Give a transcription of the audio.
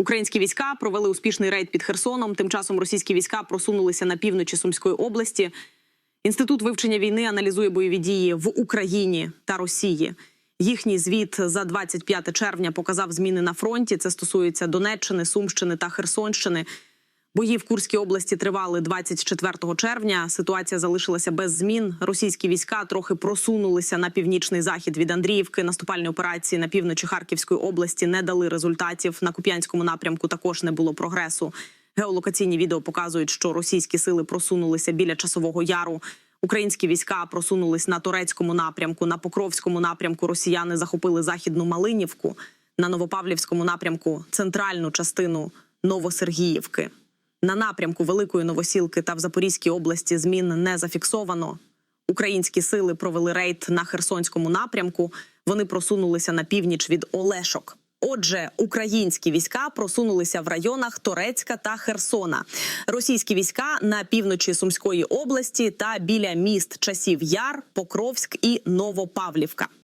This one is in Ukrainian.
Українські війська провели успішний рейд під Херсоном. Тим часом російські війська просунулися на півночі Сумської області. Інститут вивчення війни аналізує бойові дії в Україні та Росії. Їхній звіт за 25 червня показав зміни на фронті. Це стосується Донеччини, Сумщини та Херсонщини. Бої в Курській області тривали 24 червня. Ситуація залишилася без змін. Російські війська трохи просунулися на північний захід від Андріївки. Наступальні операції на півночі Харківської області не дали результатів. На Куп'янському напрямку також не було прогресу. Геолокаційні відео показують, що російські сили просунулися біля часового яру. Українські війська просунулись на турецькому напрямку. На Покровському напрямку росіяни захопили західну Малинівку. На Новопавлівському напрямку центральну частину Новосергіївки. На напрямку Великої Новосілки та в Запорізькій області змін не зафіксовано. Українські сили провели рейд на Херсонському напрямку. Вони просунулися на північ від Олешок. Отже, українські війська просунулися в районах Торецька та Херсона. Російські війська на півночі Сумської області та біля міст часів Яр, Покровськ і Новопавлівка.